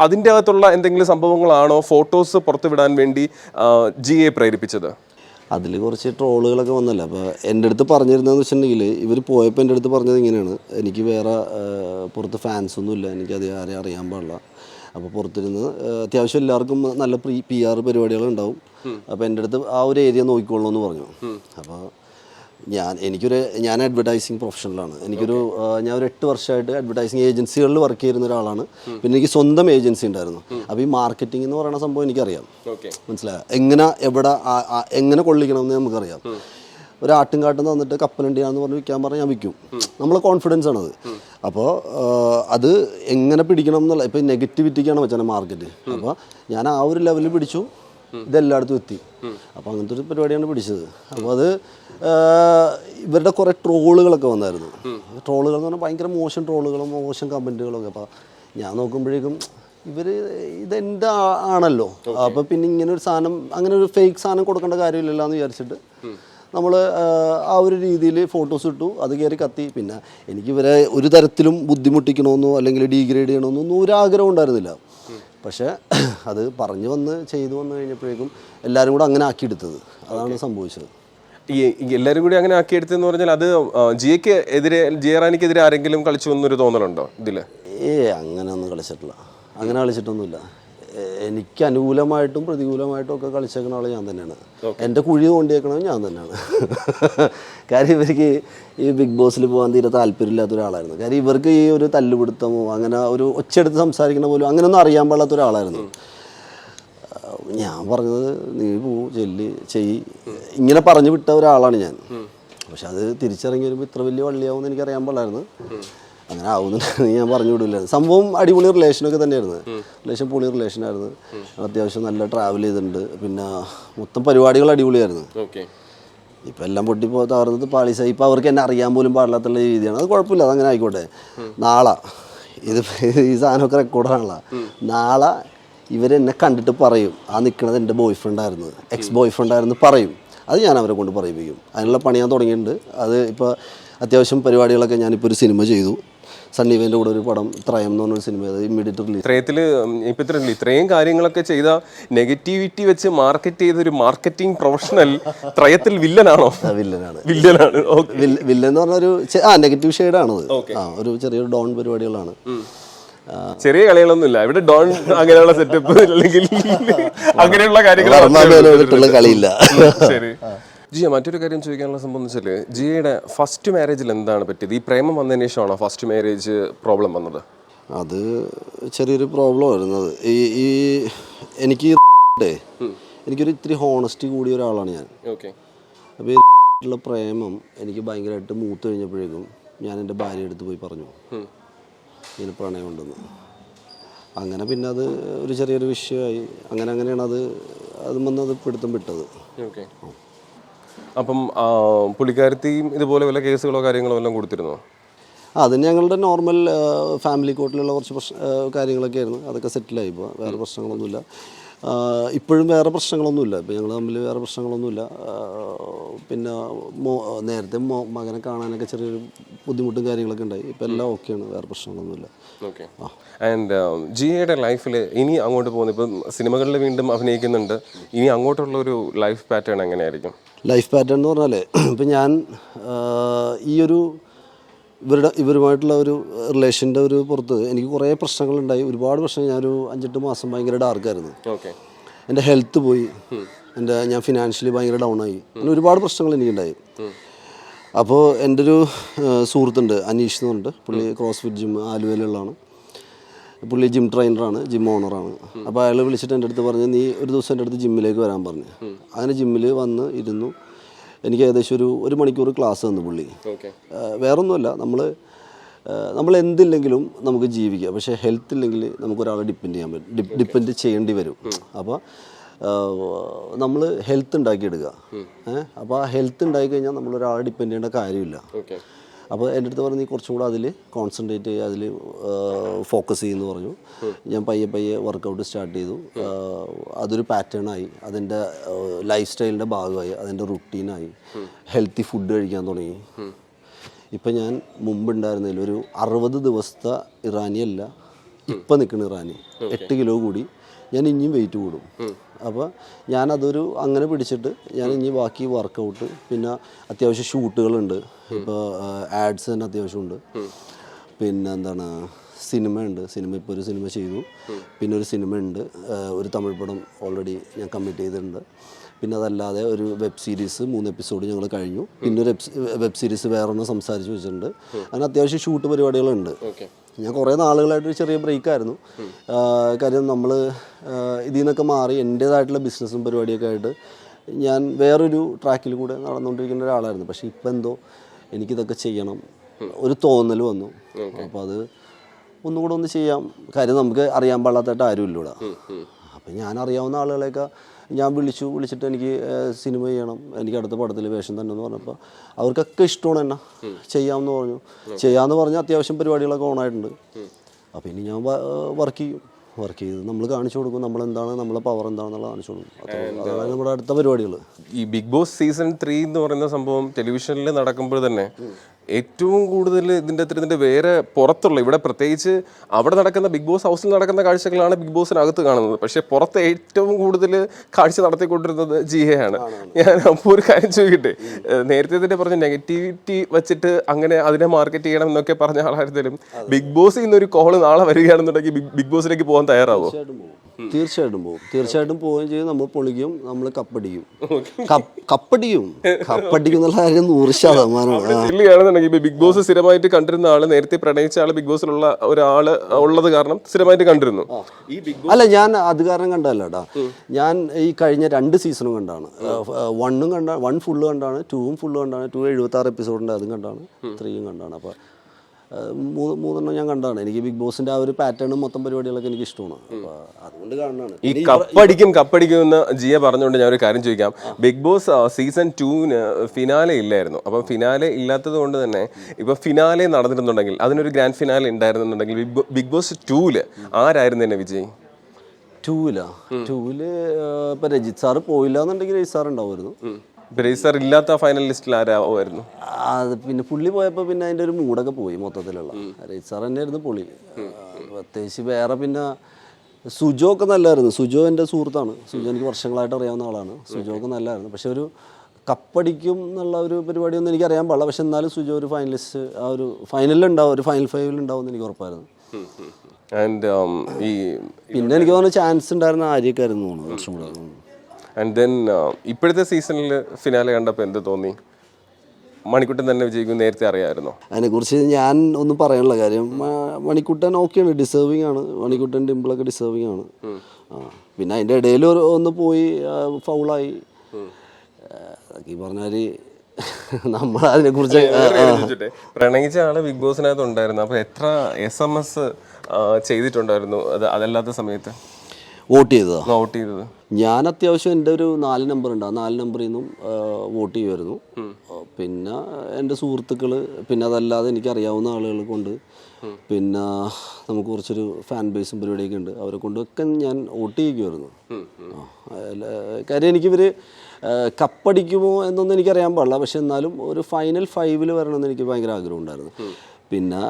അതിന്റെ അകത്തുള്ള എന്തെങ്കിലും സംഭവങ്ങളാണോ ഫോട്ടോസ് പുറത്തുവിടാൻ വേണ്ടി ജി എ പ്രേരിപ്പിച്ചത്? അതിൽ കുറച്ച് ട്രോളുകളൊക്കെ വന്നല്ല. അപ്പോൾ എന്റെ അടുത്ത് പറഞ്ഞിരുന്നതെന്ന് വെച്ചിട്ടുണ്ടെങ്കിൽ ഇവർ പോയപ്പോൾ എന്റെ അടുത്ത് പറഞ്ഞത് ഇങ്ങനെയാണ്. എനിക്ക് വേറെ പുറത്ത് ഫാൻസ് ഒന്നുമില്ല. എനിക്ക് അത് ആരെയും അറിയാൻ പാടില്ല. അപ്പോൾ പുറത്തിരുന്ന് അത്യാവശ്യം എല്ലാവർക്കും നല്ല പ്രീ പി ആർ പരിപാടികളുണ്ടാവും. അപ്പോൾ എന്റെ അടുത്ത് ആ ഒരു ഏരിയ നോക്കിക്കൊള്ളൂ എന്ന് പറഞ്ഞു അപ്പോൾ ഞാൻ എനിക്കൊരു ഞാൻ അഡ്വർടൈസിങ് പ്രൊഫഷണലാണ് എനിക്കൊരു ഞാൻ ഒരു എട്ട് വർഷമായിട്ട് അഡ്വർടൈസിങ് ഏജൻസികളിൽ വർക്ക് ചെയ്യുന്ന ഒരാളാണ്. പിന്നെ എനിക്ക് സ്വന്തം ഏജൻസി ഉണ്ടായിരുന്നു. അപ്പോൾ ഈ മാർക്കറ്റിംഗ് എന്ന് പറയുന്ന സംഭവം എനിക്കറിയാം. മനസ്സിലായോ? എങ്ങനെ എവിടെ എങ്ങനെ കൊള്ളിക്കണം എന്ന് നമുക്കറിയാം ഒരു കാട്ടും തന്നിട്ട് കപ്പലുണ്ടെന്ന് പറഞ്ഞ് വിൽക്കാൻ പറഞ്ഞാൽ ഞാൻ വിൽക്കും. നമ്മളെ കോൺഫിഡൻസ് ആണത്. അപ്പോൾ അത് എങ്ങനെ പിടിക്കണം എന്നുള്ള ഇപ്പം നെഗറ്റിവിറ്റിക്കാണ് വെച്ചാൽ മാർക്കറ്റ്. അപ്പോൾ ഞാൻ ആ ഒരു ലെവലിൽ പിടിച്ചു. ഇതെല്ലായിടത്തും എത്തി. അപ്പോൾ അങ്ങനത്തെ ഒരു പരിപാടിയാണ് പിടിച്ചത്. അപ്പോൾ അത് ഇവരുടെ കുറേ ട്രോളുകളൊക്കെ വന്നായിരുന്നു. ട്രോളുകൾ എന്ന് പറഞ്ഞാൽ ഭയങ്കര മോശം ട്രോളുകളും മോശം കമന്റുകളൊക്കെ അപ്പോൾ ഞാൻ നോക്കുമ്പോഴേക്കും ഇവർ ഇതെന്റെ ആണല്ലോ. അപ്പോൾ പിന്നെ ഇങ്ങനെ ഒരു സാധനം അങ്ങനെ ഒരു ഫേക്ക് സാധനം കൊടുക്കേണ്ട കാര്യമില്ലല്ലോ എന്ന് വിചാരിച്ചിട്ട് നമ്മൾ ആ ഒരു രീതിയിൽ ഫോട്ടോസ് ഇട്ടു. അത് കയറി കത്തി. പിന്നെ എനിക്ക് ഇവരെ ഒരു തരത്തിലും ബുദ്ധിമുട്ടിക്കണമെന്നോ അല്ലെങ്കിൽ ഡീഗ്രേഡ് ചെയ്യണമെന്നോ ഒന്നും ഒരു ആഗ്രഹം ഉണ്ടായിരുന്നില്ല. പക്ഷേ അത് പറഞ്ഞു വന്ന് ചെയ്തു വന്നു കഴിഞ്ഞപ്പോഴേക്കും എല്ലാവരും കൂടെ അങ്ങനെ ആക്കിയെടുത്തത്. അതാണ് സംഭവിച്ചത്. ഈ എല്ലാവരും കൂടി അങ്ങനെ ആക്കിയെടുത്തെന്ന് പറഞ്ഞാൽ അത് ജിയക്ക് എതിരെ ജിയറാനിക്കെതിരെ ആരെങ്കിലും കളിച്ചു എന്നൊരു തോന്നലുണ്ടോ ഇതിൽ ഏ അങ്ങനെ ഒന്നും കളിച്ചിട്ടില്ല. അങ്ങനെ കളിച്ചിട്ടൊന്നുമില്ല. എനിക്ക് അനുകൂലമായിട്ടും പ്രതികൂലമായിട്ടും ഒക്കെ കളിച്ചേക്കുന്ന ആൾ ഞാൻ തന്നെയാണ്. എന്റെ കുഴി തോണ്ടിയേക്കണത് ഞാൻ തന്നെയാണ്. കാര്യം ഇവർക്ക് ഈ ബിഗ് ബോസിൽ പോകാൻ തീരെ താല്പര്യമില്ലാത്ത ഒരാളായിരുന്നു. കാര്യം ഇവർക്ക് ഈ ഒരു തല്ലുപിടുത്തമോ അങ്ങനെ ഒരു ഒച്ചയെടുത്ത് സംസാരിക്കണ പോലും അങ്ങനെയൊന്നും അറിയാൻ പാടാത്ത ഒരാളായിരുന്നു. ഞാൻ പറഞ്ഞത് നീ പോ ചെല്ല് ചെയ് ഇങ്ങനെ പറഞ്ഞു വിട്ട ഒരാളാണ് ഞാൻ. പക്ഷെ അത് തിരിച്ചിറങ്ങി വരുമ്പോൾ ഇത്ര വലിയ വള്ളിയാവുമെന്ന് എനിക്ക് അറിയാൻ പാടില്ലായിരുന്നു അങ്ങനെ ആവുന്നുണ്ടെന്ന് ഞാൻ പറഞ്ഞു വിടില്ല സംഭവം അടിപൊളി റിലേഷനൊക്കെ തന്നെയായിരുന്നു. റിലേഷൻ പൊളി റിലേഷനായിരുന്നു അത്യാവശ്യം നല്ല ട്രാവൽ ചെയ്തിട്ടുണ്ട്. പിന്നെ മൊത്തം പരിപാടികൾ അടിപൊളിയായിരുന്നു. ഇപ്പം എല്ലാം പൊട്ടിപ്പോ തകർന്നത് പാളിസായി ഇപ്പം അവർക്ക് എന്നെ അറിയാൻ പോലും പാടില്ലാത്തുള്ള രീതിയാണ്. അത് കുഴപ്പമില്ല. അതങ്ങനെ ആയിക്കോട്ടെ. നാളെ. ഇത് ഈ സാധനമൊക്കെ റെക്കോർഡാണല്ലോ നാളെ ഇവരെന്നെ കണ്ടിട്ട് പറയും. ആ നിൽക്കുന്നത് എന്റെ ബോയ് ഫ്രണ്ടായിരുന്നു എക്സ് ബോയ് ഫ്രണ്ടായിരുന്നു പറയും. അത് ഞാൻ അവരെ കൊണ്ട് പറയിപ്പിക്കും. അതിനുള്ള പണി ഞാൻ തുടങ്ങിയിട്ടുണ്ട്. അത് ഇപ്പോൾ അത്യാവശ്യം പരിപാടികളൊക്കെ ഞാനിപ്പോൾ ഒരു സിനിമ ചെയ്തു. സണ്ണീവേന്റെ കൂടെ ഒരു പടം ത്രയം എന്ന് പറഞ്ഞൊരു സിനിമ അത് ഇമ്മീഡിയറ്റ് റിലീസ് ത്രയത്തിൽ ഇപ്പൊ ഇത്രയും ഇത്രയും കാര്യങ്ങളൊക്കെ ചെയ്ത നെഗറ്റിവിറ്റി വെച്ച് മാർക്കറ്റ് ചെയ്ത ഒരു മാർക്കറ്റിംഗ് പ്രൊഫഷണൽ ത്രയത്തിൽ വില്ലനാണോ? വില്ലനാണ്. വില്ലനാണ്. വില്ലൻ എന്ന് പറഞ്ഞ ഒരു ആ നെഗറ്റീവ് ഷെയ്ഡാണത് ആ ഒരു ചെറിയൊരു ഡോൺ പരിപാടികളാണ്. ചെറിയ കളികളൊന്നും ഇല്ല ഇവിടെ ഡോൺ അങ്ങനെയുള്ള സെറ്റപ്പ് അല്ലെങ്കിൽ അങ്ങനെയുള്ള കാര്യങ്ങൾ കളിയില്ല. ശരി. ജിയ മറ്റൊരു കാര്യം ചോദിക്കാനുള്ള വെച്ചാൽ ജിയയുടെ ഫസ്റ്റ് മാരേജിൽ എന്താണ് പറ്റിയത്? ഈ പ്രേമം വന്നതിന് ശേഷമാണോ ഫസ്റ്റ് മാരേജ് പ്രോബ്ലം വന്നത്? അത് ചെറിയൊരു പ്രോബ്ലം വരുന്നത് ഈ ഈ എനിക്ക് എനിക്കൊരു ഇത്തിരി ഹോണസ്റ്റി കൂടിയ ഒരാളാണ് ഞാൻ. ഓക്കെ അപ്പോൾ ഈ ഉള്ള പ്രേമം എനിക്ക് ഭയങ്കരമായിട്ട് മൂത്ത് കഴിഞ്ഞപ്പോഴേക്കും ഞാൻ എന്റെ ഭാര്യ എടുത്ത് പോയി പറഞ്ഞു. ഇങ്ങനെ പ്രണയം ഉണ്ടെന്ന്. അങ്ങനെ പിന്നെ അത് ഒരു ചെറിയൊരു വിഷയമായി. അങ്ങനെ അങ്ങനെയാണ് അത് അത് വന്ന് അത് പിടുത്തം വിട്ടത്. ഓക്കെ അപ്പം പുള്ളിക്കാരത്തെയും ഇതുപോലെ വല്ല കേസുകളോ കാര്യങ്ങളോ എല്ലാം കൊടുത്തിരുന്നോ? അതിന് അത് ഞങ്ങളുടെ നോർമൽ ഫാമിലി കോർട്ടിലുള്ള കുറച്ച് പ്രശ്ന കാര്യങ്ങളൊക്കെ ആയിരുന്നു. അതൊക്കെ സെറ്റിലായി ഇപ്പോൾ വേറെ പ്രശ്നങ്ങളൊന്നുമില്ല. ഇപ്പോഴും വേറെ പ്രശ്നങ്ങളൊന്നുമില്ല. ഇപ്പോൾ ഞങ്ങൾ തമ്മിൽ വേറെ പ്രശ്നങ്ങളൊന്നുമില്ല. പിന്നെ മോ നേരത്തെ മോ മകനെ കാണാനൊക്കെ ചെറിയൊരു ബുദ്ധിമുട്ടും കാര്യങ്ങളൊക്കെ ഉണ്ടായി. ഇപ്പം എല്ലാം ഓക്കെയാണ്. വേറെ പ്രശ്നങ്ങളൊന്നുമില്ല. ഓക്കെ. ആൻഡ് ജിയയുടെ ലൈഫിൽ ഇനി അങ്ങോട്ട് പോകുന്നത് ഇപ്പം സിനിമകളിൽ വീണ്ടും അഭിനയിക്കുന്നുണ്ട്. ഇനി അങ്ങോട്ടുള്ള ഒരു ലൈഫ് പാറ്റേൺ എങ്ങനെയായിരിക്കും? ലൈഫ് പാറ്റേൺ എന്ന് പറഞ്ഞാൽ ഇപ്പം ഞാൻ ഈയൊരു ഈ ഒരു ഇവരുടെ ഇവരുമായിട്ടുള്ള ഒരു റിലേഷന്റെ ഒരു പുറത്ത് എനിക്ക് കുറേ പ്രശ്നങ്ങളുണ്ടായി. ഒരുപാട് പ്രശ്നങ്ങൾ. ഞാനൊരു അഞ്ചെട്ട് മാസം ഭയങ്കര ഡാർക്കായിരുന്നു ഓക്കെ എന്റെ ഹെൽത്ത് പോയി. എന്റെ ഞാൻ ഫിനാൻഷ്യലി ഭയങ്കര ഡൗൺ ആയി. അങ്ങനെ ഒരുപാട് പ്രശ്നങ്ങൾ എനിക്കുണ്ടായി. അപ്പോൾ എന്റെ ഒരു സുഹൃത്തുണ്ട് അനീഷ് എന്ന് പറഞ്ഞിട്ട് പുള്ളി ക്രോസ് ഫിറ്റ് ജിം ആലുവയിലുള്ളതാണ്. പുള്ളി ജിം ട്രെയിനറാണ് ജിം ഓണറാണ് അപ്പോൾ അയാൾ വിളിച്ചിട്ട് എന്റെ അടുത്ത് പറഞ്ഞു നീ ഒരു ദിവസം എന്റെ അടുത്ത് ജിമ്മിലേക്ക് വരാൻ പറഞ്ഞു. അങ്ങനെ ജിമ്മിൽ വന്ന് ഇരുന്നു. എനിക്ക് ഏകദേശം ഒരു ഒരു മണിക്കൂർ ക്ലാസ് തന്നു പുള്ളി. വേറൊന്നുമല്ല നമ്മൾ നമ്മൾ എന്തില്ലെങ്കിലും നമുക്ക് ജീവിക്കാം. പക്ഷേ ഹെൽത്ത് ഇല്ലെങ്കിൽ നമുക്ക് ഒരാളെ ഡിപ്പെൻഡ് ചെയ്യാൻ പറ്റും. ഡിപ്പെൻഡ് ചെയ്യേണ്ടി വരും. അപ്പോൾ നമ്മൾ ഹെൽത്ത് ഉണ്ടാക്കിയെടുക്കുക ഏഹ് അപ്പോൾ ആ ഹെൽത്ത് ഉണ്ടാക്കി കഴിഞ്ഞാൽ നമ്മൾ ഒരാളെ ഡിപ്പെൻഡ് ചെയ്യേണ്ട കാര്യമില്ല. അപ്പോൾ എന്റെ അടുത്ത് പറഞ്ഞു നീ കുറച്ചും കൂടെ അതിൽ കോൺസെൻട്രേറ്റ് ചെയ്യുക അതിൽ ഫോക്കസ് ചെയ്യുമെന്ന് പറഞ്ഞു. ഞാൻ പയ്യെ പയ്യെ വർക്കൗട്ട് സ്റ്റാർട്ട് ചെയ്തു. അതൊരു അതൊരു പാറ്റേണായി അതിന്റെ ലൈഫ് സ്റ്റൈലിന്റെ ഭാഗമായി. അതിന്റെ റുട്ടീനായി ഹെൽത്തി ഫുഡ് കഴിക്കാൻ തുടങ്ങി. ഇപ്പം ഞാൻ മുമ്പുണ്ടായിരുന്നതിൽ ഒരു അറുപത് ദിവസത്തെ ഇറാനിയല്ല ഇപ്പം നിൽക്കുന്ന ഇറാനി. എട്ട് കിലോ കൂടി. ഞാൻ ഇനിയും വെയിറ്റ് കൂടും. അപ്പോൾ ഞാനതൊരു അങ്ങനെ പിടിച്ചിട്ട് ഞാൻ ഇനി ബാക്കി വർക്കൗട്ട് പിന്നെ അത്യാവശ്യം ഷൂട്ടുകളുണ്ട് ഇപ്പോൾ ആഡ്സ് തന്നെ അത്യാവശ്യമുണ്ട്. പിന്നെ എന്താണ് സിനിമ ഉണ്ട് സിനിമ ഇപ്പോൾ ഒരു സിനിമ ചെയ്തു. പിന്നെ ഒരു സിനിമ ഉണ്ട് ഒരു തമിഴ് പടം ഓൾറെഡി ഞാൻ കമ്മിറ്റ് ചെയ്തിട്ടുണ്ട്. പിന്നെ അതല്ലാതെ ഒരു വെബ് സീരീസ് മൂന്ന് എപ്പിസോഡ് ഞങ്ങൾ കഴിഞ്ഞു. പിന്നെ ഒരു വെബ് സീരീസ് വേറെ ഒന്ന് സംസാരിച്ച് വെച്ചിട്ടുണ്ട്. അങ്ങനെ അത്യാവശ്യം ഷൂട്ട് പരിപാടികളുണ്ട്. ഞാൻ കുറേ നാളുകളായിട്ടൊരു ചെറിയ ബ്രേക്കായിരുന്നു. കാര്യം നമ്മൾ ഇതിൽ നിന്നൊക്കെ മാറി എന്റേതായിട്ടുള്ള ബിസിനസ്സും പരിപാടിയൊക്കെ ആയിട്ട് ഞാൻ വേറൊരു ട്രാക്കിൽ കൂടെ നടന്നുകൊണ്ടിരിക്കുന്ന ഒരാളായിരുന്നു. പക്ഷേ ഇപ്പം എന്തോ എനിക്കിതൊക്കെ ചെയ്യണം ഒരു തോന്നൽ വന്നു. അപ്പോൾ അത് ഒന്നുകൂടെ ഒന്ന് ചെയ്യാം. കാര്യം നമുക്ക് അറിയാൻ പാടാത്തായിട്ട് ആരും ഇല്ല ഇവിടെ അപ്പം ഞാൻ അറിയാവുന്ന ആളുകളെയൊക്കെ ഞാൻ വിളിച്ചു വിളിച്ചിട്ട് എനിക്ക് സിനിമ ചെയ്യണം. എനിക്ക് അടുത്ത പടത്തിൽ വേഷം തന്നെ എന്ന് പറഞ്ഞപ്പോൾ അവർക്കൊക്കെ ഇഷ്ടമാണ് എന്നെ ചെയ്യാമെന്ന് പറഞ്ഞു. ചെയ്യാമെന്ന് പറഞ്ഞാൽ അത്യാവശ്യം പരിപാടികളൊക്കെ ഓണായിട്ടുണ്ട് അപ്പോൾ ഇനി ഞാൻ വർക്ക് ചെയ്യും. വർക്ക് ചെയ്ത് നമ്മൾ കാണിച്ചു കൊടുക്കും നമ്മൾ എന്താണ് നമ്മളെ പവർ എന്താണെന്നുള്ളത് കാണിച്ചു കൊടുക്കും. അതാണ് നമ്മുടെ അടുത്ത പരിപാടികൾ ഈ ബിഗ് ബോസ് സീസൺ ത്രീ എന്ന് പറയുന്ന സംഭവം ടെലിവിഷനിൽ നടക്കുമ്പോൾ തന്നെ ഏറ്റവും കൂടുതൽ ഇതിന്റെ അത്ര ഇതിന്റെ വേറെ പുറത്തുള്ള ഇവിടെ പ്രത്യേകിച്ച് അവിടെ നടക്കുന്ന ബിഗ് ബോസ് ഹൗസിൽ നടക്കുന്ന കാഴ്ചകളാണ് ബിഗ് ബോസിനകത്ത് കാണുന്നത്. പക്ഷേ പുറത്ത് ഏറ്റവും കൂടുതൽ കാഴ്ച നടത്തിക്കൊണ്ടിരുന്നത് ജിയയാണ് ഞാൻ അപ്പോൾ ഒരു കാര്യം ചോദിക്കട്ടെ? നേരത്തെ തന്നെ പറഞ്ഞ നെഗറ്റിവിറ്റി വെച്ചിട്ട് അങ്ങനെ അതിനെ മാർക്കറ്റ് ചെയ്യണം എന്നൊക്കെ പറഞ്ഞ ആളായിരുന്നാലും ബിഗ് ബോസിൽ നിന്നൊരു കോൾ നാളെ വരികയാണെന്നുണ്ടെങ്കിൽ ബിഗ് ബോസിലേക്ക് പോകാൻ തയ്യാറാവോ? തീർച്ചയായിട്ടും പോകും. തീർച്ചയായിട്ടും പോവുകയും ചെയ്യും. നമ്മൾ പൊളിക്കും നമ്മൾ കപ്പടിക്കും. കപ്പ്- കപ്പടിക്കും. കപ്പടിക്കും എന്നുള്ള കാര്യം നൂറ് ശതമാനമാണ് ബിഗ് ബോസ് സ്ഥിരമായിട്ട് കണ്ടിരുന്ന ആൾ നേരത്തെ പ്രണയിച്ച ആൾ ബിഗ് ബോസിലുള്ള ഒരാൾ ഉള്ളത് കാരണം സ്ഥിരമായിട്ട് കണ്ടിരുന്നു. അല്ല ഞാൻ അത് കാരണം കണ്ടല്ലോടാ ഞാൻ ഈ കഴിഞ്ഞ രണ്ട് സീസണും കണ്ടാണ്. വണ്ണും കണ്ട വൺ ഫുള്ള് കണ്ടാണ് ടൂവും ഫുള്ള് കണ്ടാണ് ടു എഴുപത്തി ആറ് എപ്പിസോഡുണ്ട് അതും കണ്ടാണ് ത്രീയും കണ്ടാണ്. അപ്പോൾ മൂന്ന് മൂന്നെണ്ണം ഞാൻ കണ്ടതാണ് എനിക്ക് ബിഗ് ബോസിന്റെ ആ ഒരു പാറ്റേണും മൊത്തം പരിപാടികളൊക്കെ എനിക്ക് ഇഷ്ടമാണ്. അതുകൊണ്ട് കാണാണ് ഈ കപ്പടിക്കും കപ്പടിക്കും എന്ന് ജിയ പറഞ്ഞുകൊണ്ട് ഞാൻ ഒരു കാര്യം ചോദിക്കാം. ബിഗ് ബോസ് സീസൺ ടൂവിന് ഫിനാലെ ഇല്ലായിരുന്നു. അപ്പം ഫിനാലെ ഇല്ലാത്തത് കൊണ്ട് തന്നെ ഇപ്പൊ ഫിനാലെ നടന്നിരുന്നുണ്ടെങ്കിൽ അതിനൊരു ഗ്രാൻഡ് ഫിനാലെ ഉണ്ടായിരുന്നുണ്ടെങ്കിൽ ബിഗ് ബോസ് ടൂവിൽ ആരായിരുന്നു എന്നെ വിജയ്? ടൂവിലാ ടൂവിൽ ഇപ്പൊ രജിത് സാറ് പോയില്ല എന്നുണ്ടെങ്കിൽ രജിത് സാർ ഉണ്ടാവുമായിരുന്നു ബ്രേസർ ഇല്ലാത്ത ഫൈനൽ ലിസ്റ്റിൽ ആരാവുമായിരുന്നു അത് പിന്നെ പുള്ളി പോയപ്പോൾ പിന്നെ അതിന്റെ ഒരു മൂടൊക്കെ പോയി മൊത്തത്തിലുള്ള. റേസർ തന്നെ തന്നെയായിരുന്നു പുള്ളി. പ്രത്യേകിച്ച് വേറെ പിന്നെ സുജോ ഒക്കെ നല്ലായിരുന്നു. സുജോ എന്റെ സുഹൃത്താണ്. സുജോ എനിക്ക് വർഷങ്ങളായിട്ട് അറിയാവുന്ന ആളാണ്. സുജോ ഒക്കെ നല്ലായിരുന്നു. പക്ഷെ ഒരു കപ്പടിക്കും എന്നുള്ള ഒരു പരിപാടിയൊന്നും എനിക്ക് അറിയാൻ പാടില്ല. പക്ഷെ എന്നാലും സുജോ ഒരു ഫൈനലിസ്റ്റ് ആ ഒരു ഫൈനലിൽ ഉണ്ടാവും ഒരു ഫൈനൽ ഫൈവിൽ ഉണ്ടാവും എനിക്ക് ഉറപ്പായിരുന്നു. ആൻഡ് ഈ പിന്നെ എനിക്ക് തോന്നുന്നു ചാൻസ് ഉണ്ടായിരുന്ന ആര്യക്കായിരുന്നു തോന്നുന്നു. കുറച്ചും കൂടെ. ആൻഡ് ദെൻ ഇപ്പോഴത്തെ സീസണിൽ ഫിനാലെ കണ്ടപ്പോൾ എന്ത് തോന്നി? മണിക്കുട്ടൻ തന്നെ വിജയിക്കും നേരത്തെ അറിയാമായിരുന്നു? അതിനെക്കുറിച്ച് ഞാൻ ഒന്നും പറയാനുള്ള കാര്യം മണിക്കുട്ടൻ ഓക്കെയാണ് ഡിസേർവിങ് ആണ്. മണിക്കുട്ടൻ ഡിമ്പിളൊക്കെ ഡിസേർവിങ് ആണ്. പിന്നെ അതിന്റെ ഇടയിൽ ഒന്ന് പോയി ഫൗളായി ഈ പറഞ്ഞാൽ നമ്മൾ അതിനെ കുറിച്ച് പ്രണയിച്ച ആൾ ബിഗ് ബോസിനകത്ത് ഉണ്ടായിരുന്നു. അപ്പൊ എത്ര എസ് എം എസ് ചെയ്തിട്ടുണ്ടായിരുന്നു? അത് അതല്ലാത്ത സമയത്ത്. വോട്ട് ചെയ്തത്? വോട്ട് ചെയ്തത്. ഞാൻ അത്യാവശ്യം എന്റെ ഒരു നാല് നമ്പർ ഉണ്ട്. ആ നാല് നമ്പറിൽ നിന്നും വോട്ട് ചെയ്യുമായിരുന്നു. പിന്നെ എന്റെ സുഹൃത്തുക്കൾ പിന്നെ അതല്ലാതെ എനിക്ക് അറിയാവുന്ന ആളുകൾ കൊണ്ട് പിന്നെ നമുക്ക് കുറച്ചൊരു ഫാൻ ബേസും പരിപാടിയൊക്കെ ഉണ്ട്. അവരെ കൊണ്ടൊക്കെ ഞാൻ വോട്ട് ചെയ്യുമായിരുന്നു. കാര്യം എനിക്കിവർ കപ്പടിക്കുമോ എന്നൊന്നും എനിക്കറിയാൻ പാടില്ല. പക്ഷെ എന്നാലും ഒരു ഫൈനൽ ഫൈവിൽ വരണമെന്ന് എനിക്ക് ഭയങ്കര ആഗ്രഹം ഉണ്ടായിരുന്നു. പിന്നെ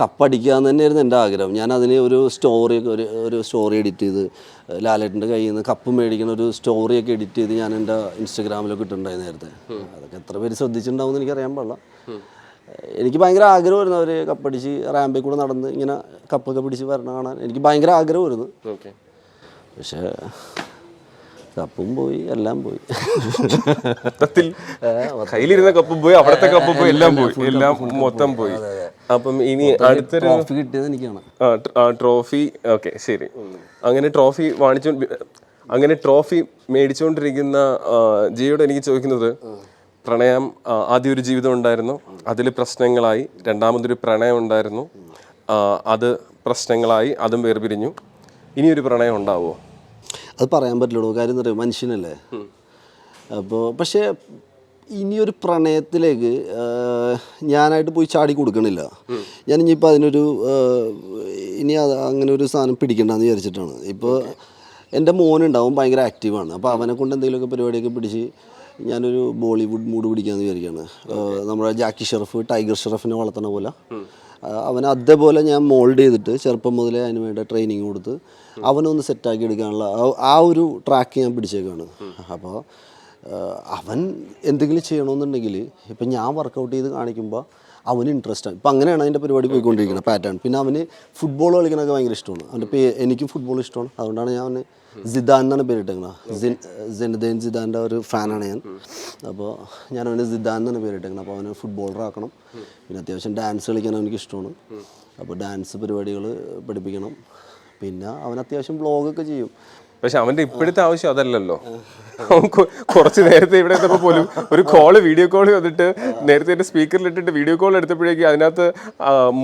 കപ്പടിക്കുക എന്ന് തന്നെയായിരുന്നു എന്റെ ആഗ്രഹം. ഞാൻ അതിന് ഒരു സ്റ്റോറി ഒരു ഒരു സ്റ്റോറി എഡിറ്റ് ചെയ്ത് ലാലേട്ടന്റെ കയ്യിൽ നിന്ന് കപ്പ് മേടിക്കുന്ന ഒരു സ്റ്റോറിയൊക്കെ എഡിറ്റ് ചെയ്ത് ഞാൻ എന്റെ ഇൻസ്റ്റഗ്രാമിലൊക്കെ ഇട്ടിട്ടുണ്ടായി നേരത്തെ. അതൊക്കെ എത്ര പേര് ശ്രദ്ധിച്ചിട്ടുണ്ടാവും എന്ന് എനിക്കറിയാൻ പാടില്ല. എനിക്ക് ഭയങ്കര ആഗ്രഹമായിരുന്നു അവർ കപ്പടിച്ച് റാമ്പിൽ കൂടെ നടന്ന് ഇങ്ങനെ കപ്പൊക്കെ പിടിച്ച് വരണം കാണാൻ. എനിക്ക് ഭയങ്കര ആഗ്രഹമായിരുന്നു. പക്ഷേ കപ്പും പോയി എല്ലാം പോയി. കയ്യിലിരുന്ന കപ്പ് പോയി അവിടത്തെ കപ്പും പോയി എല്ലാം പോയി എല്ലാം മൊത്തം പോയി. അപ്പം ഇനി അടുത്തൊരു ട്രോഫി കിട്ടിയത് എനിക്കാണ്. ആ, ട്രോഫി ഓക്കെ ശരി. അങ്ങനെ ട്രോഫി വാണിച്ചു അങ്ങനെ ട്രോഫി മേടിച്ചുകൊണ്ടിരിക്കുന്ന ജിയോട് എനിക്ക് ചോദിക്കുന്നത് പ്രണയം ആദ്യ ആദ്യം ഒരു ജീവിതം ഉണ്ടായിരുന്നു അതിൽ പ്രശ്നങ്ങളായി രണ്ടാമതൊരു പ്രണയം ഉണ്ടായിരുന്നു അത് പ്രശ്നങ്ങളായി അതും വേർപിരിഞ്ഞു. ഇനിയൊരു പ്രണയം ഉണ്ടാവുമോ? അത് പറയാൻ പറ്റില്ലടോ. കാര്യം എന്താ പറയുക മനുഷ്യനല്ലേ. അപ്പോൾ പക്ഷേ ഇനിയൊരു പ്രണയത്തിലേക്ക് ഞാനായിട്ട് പോയി ചാടി കൊടുക്കണില്ല. ഞാൻ ഇനിയിപ്പോൾ അതിനൊരു ഇനി അത് അങ്ങനെ ഒരു സാധനം പിടിക്കണ്ടെന്ന് വിചാരിച്ചിട്ടാണ്. ഇപ്പോൾ എന്റെ മോനുണ്ടാവും ഭയങ്കര ആക്റ്റീവാണ് അപ്പോൾ അവനെ കൊണ്ട് എന്തെങ്കിലുമൊക്കെ പരിപാടിയൊക്കെ പിടിച്ച് ഞാനൊരു ബോളിവുഡ് മൂഡ് പിടിക്കാമെന്ന് വിചാരിക്കുകയാണ് നമ്മുടെ ജാക്കി ഷെറഫ് ടൈഗർ ഷെറഫിനെ വളർത്തണ പോലെ. അവനെ അതേപോലെ ഞാൻ മോൾഡ് ചെയ്തിട്ട് ചെറുപ്പം മുതലേ അതിന് വേണ്ട ട്രെയിനിങ് കൊടുത്ത് അവനൊന്ന് സെറ്റാക്കി എടുക്കാനുള്ള ആ- ഒരു ട്രാക്ക് ഞാൻ പിടിച്ചേക്കാണ്. അപ്പോൾ അവൻ എന്തെങ്കിലും ചെയ്യണമെന്നുണ്ടെങ്കിൽ ഇപ്പം ഞാൻ വർക്കൗട്ട് ചെയ്ത് കാണിക്കുമ്പോൾ അവന് ഇൻട്രസ്റ്റ് ആണ്. ഇപ്പം അങ്ങനെയാണ് അതിന്റെ പരിപാടി പോയിക്കൊണ്ടിരിക്കുന്നത് പാറ്റേൺ പിന്നെ അവന് ഫുട്ബോൾ കളിക്കണമൊക്കെ ഭയങ്കര ഇഷ്ടമാണ്. അവന്റെ പേ എനിക്കും ഫുട്ബോൾ ഇഷ്ടമാണ്. അതുകൊണ്ടാണ് ഞാൻ അവന് ജിദാൻ എന്നാണ് പേരിട്ടേക്കുന്നത് ജനദേൻ ജിദാന്റെ ഒരു ഫാനാണ് ഞാൻ. അപ്പോൾ ഞാൻ അവന് ജിദാൻ എന്നാണ് പേരിട്ടേക്കുന്നത് അപ്പോൾ അവന് ഫുട്ബോളറാക്കണം പിന്നെ അത്യാവശ്യം ഡാൻസ് കളിക്കാൻ അവനിക്ക് ഇഷ്ടമാണ്. അപ്പോൾ ഡാൻസ് പരിപാടികൾ പഠിപ്പിക്കണം. പിന്നെ അവൻ അത്യാവശ്യം ബ്ലോഗൊക്കെ ചെയ്യും. പക്ഷെ അവന്റെ ഇപ്പോഴത്തെ ആവശ്യം അതല്ലല്ലോ. കുറച്ച് നേരത്തെ ഇവിടെ പോലും ഒരു കോൾ വീഡിയോ കോൾ വന്നിട്ട് നേരത്തെ എന്റെ സ്പീക്കറിൽ ഇട്ടിട്ട് വീഡിയോ കോൾ എടുത്തപ്പോഴേക്കും അതിനകത്ത്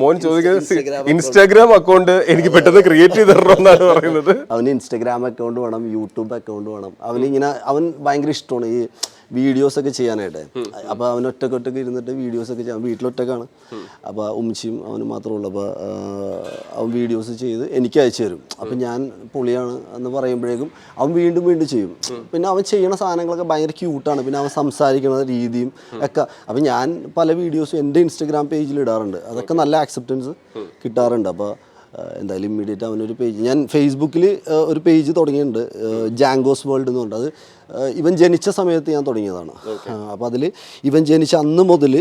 മോൻ ചോദിക്കുന്നത് ഇൻസ്റ്റാഗ്രാം അക്കൗണ്ട് എനിക്ക് പെട്ടെന്ന് ക്രിയേറ്റ് ചെയ്ത് തരണം എന്നാണ് പറയുന്നത്. അവന് ഇൻസ്റ്റാഗ്രാം അക്കൗണ്ട് വേണം യൂട്യൂബ് അക്കൗണ്ട് വേണം. അവനിങ്ങനെ അവൻ ഭയങ്കര ഇഷ്ടമാണ് ഈ വീഡിയോസ് ഒക്കെ ചെയ്യാനായിട്ട്. അപ്പോൾ അവൻ ഒറ്റയ്ക്ക് ഒറ്റയ്ക്ക് ഇരുന്നിട്ട് വീഡിയോസ് ഒക്കെ ചെയ്യാൻ വീട്ടിലൊറ്റക്കാണ്. അപ്പോൾ ഉമ്മച്ചിയും അവന് മാത്രമേ ഉള്ളൂ. അപ്പോൾ അവൻ വീഡിയോസ് ചെയ്ത് എനിക്ക് അയച്ചു തരും. അപ്പം ഞാൻ പൊളിയാണ് എന്ന് പറയുമ്പോഴേക്കും അവൻ വീണ്ടും വീണ്ടും ചെയ്യും. പിന്നെ അവൻ ചെയ്യണ സാധനങ്ങളൊക്കെ ഭയങ്കര ക്യൂട്ടാണ് പിന്നെ അവൻ സംസാരിക്കുന്ന രീതിയും ഒക്കെ. അപ്പം ഞാൻ പല വീഡിയോസും എന്റെ ഇൻസ്റ്റഗ്രാം പേജിൽ ഇടാറുണ്ട്. അതൊക്കെ നല്ല ആക്സെപ്റ്റൻസ് കിട്ടാറുണ്ട്. അപ്പോൾ എന്തായാലും ഇമ്മീഡിയറ്റ് അവനൊരു പേജ് ഞാൻ ഫേസ്ബുക്കിൽ ഒരു പേജ് തുടങ്ങിയിട്ടുണ്ട്. ജാങ്കോസ് വേൾഡ് എന്ന് പറഞ്ഞത് അത് ഇവൻ ജനിച്ച സമയത്ത് ഞാൻ തുടങ്ങിയതാണ്. അപ്പോൾ അതിൽ ഇവൻ ജനിച്ച അന്ന് മുതൽ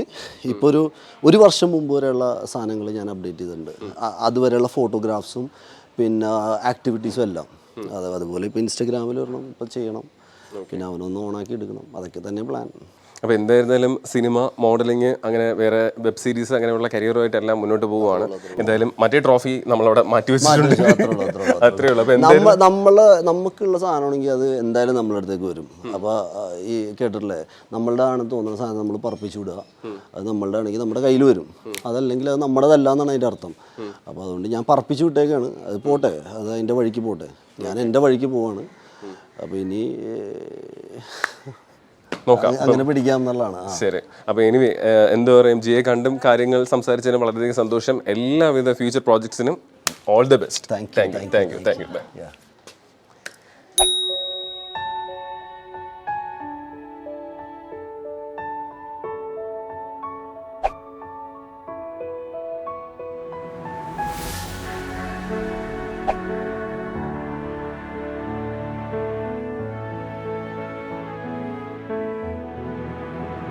ഇപ്പോൾ ഒരു ഒരു വർഷം മുമ്പ് വരെയുള്ള സാധനങ്ങൾ ഞാൻ അപ്ഡേറ്റ് ചെയ്തിട്ടുണ്ട്. അതുവരെയുള്ള ഫോട്ടോഗ്രാഫ്സും പിന്നെ ആക്ടിവിറ്റീസും എല്ലാം. അതെ അതുപോലെ ഇപ്പോൾ ഇൻസ്റ്റഗ്രാമിൽ വരണം ഇപ്പോൾ ചെയ്യണം. പിന്നെ അവനൊന്ന് ഓണാക്കി എടുക്കണം. അതൊക്കെ തന്നെ പ്ലാൻ അപ്പൊ എന്തായിരുന്നാലും സിനിമ മോഡലിംഗ് അങ്ങനെ വേറെ വെബ് സീരീസ് അങ്ങനെയുള്ള കരിയറുമായിട്ട് എല്ലാം മുന്നോട്ട് പോവുകയാണ്. എന്തായാലും മറ്റേ ട്രോഫി നമ്മളവിടെ മാറ്റി വെച്ചിട്ടുണ്ട്. അത്രേ ഉള്ളൂ നമ്മൾ നമുക്കുള്ള സാധനമാണെങ്കിൽ അത് എന്തായാലും നമ്മളെ അടുത്തേക്ക് വരും അപ്പോൾ ഈ കേട്ടിട്ടില്ലേ? നമ്മളുടെ ആണെന്ന് തോന്നുന്ന സാധനം നമ്മൾ പറപ്പിച്ചു വിടുക. അത് നമ്മളുടെ ആണെങ്കിൽ നമ്മുടെ കയ്യിൽ വരും. അതല്ലെങ്കിൽ അത് നമ്മുടേതല്ല എന്നാണ് അതിന്റെ അർത്ഥം. അപ്പോൾ അതുകൊണ്ട് ഞാൻ പറപ്പിച്ചു വിട്ടേക്കാണ്. അത് പോട്ടെ. അത് അതിന്റെ വഴിക്ക് പോട്ടെ. ഞാൻ എന്റെ വഴിക്ക് പോവാണ്. അപ്പോൾ ഇനി നോക്കാം. അങ്ങനെ പിടിക്കാം എന്നുള്ളതാണ് ശരി. അപ്പോൾ എനിവേ എന്താ പറയും ജിയെ കണ്ടും കാര്യങ്ങൾ സംസാരിച്ചതിന് വളരെയധികം സന്തോഷം. എല്ലാവിധ future പ്രോജക്ട്സിനും all the best. Thank you thank you thank you Yeah.